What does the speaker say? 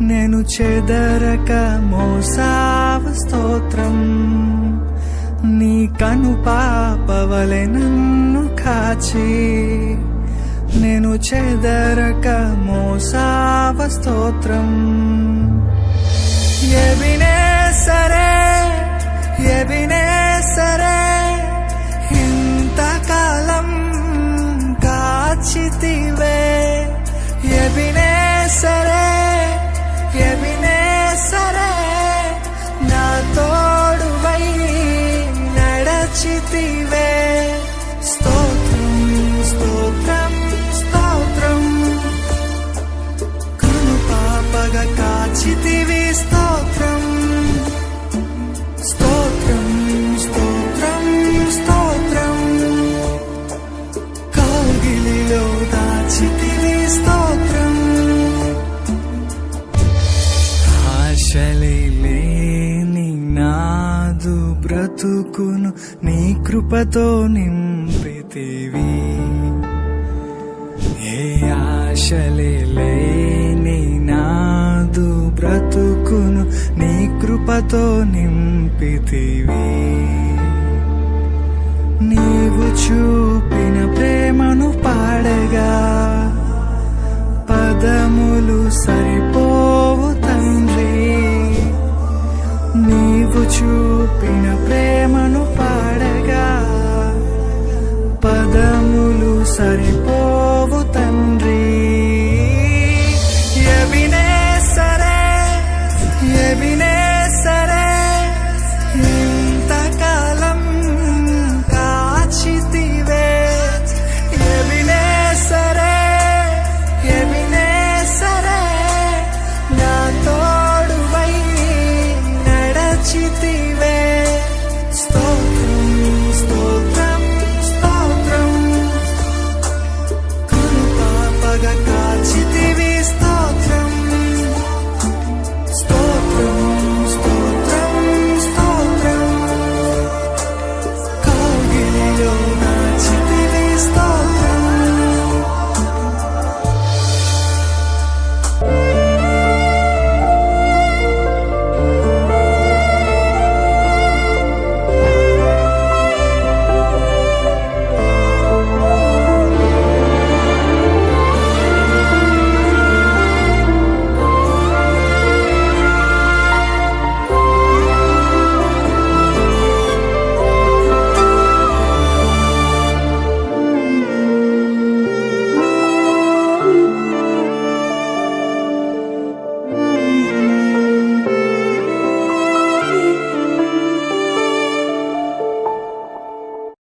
నేను చెదరక మోసావ స్తోత్రం. నీ కను పాపవలె నన్ను కాచి. నేను చెదరక మోసావ స్తోత్రం. ఎవినే సరే ఎవినే సరే ఇంతకాలం కాచితివే. ఎవినే సరే చలిలేని నాదు బ్రతుకును నీ కృపతో నింపితివి. ఏ ఆశలేని నాదు బ్రతుకును నీ కృపతో నింపితివి. నీవు చూపిన ప్రేమను పాడగా పదములు సరి నీవు చూపిన ప్రేమను పాడగా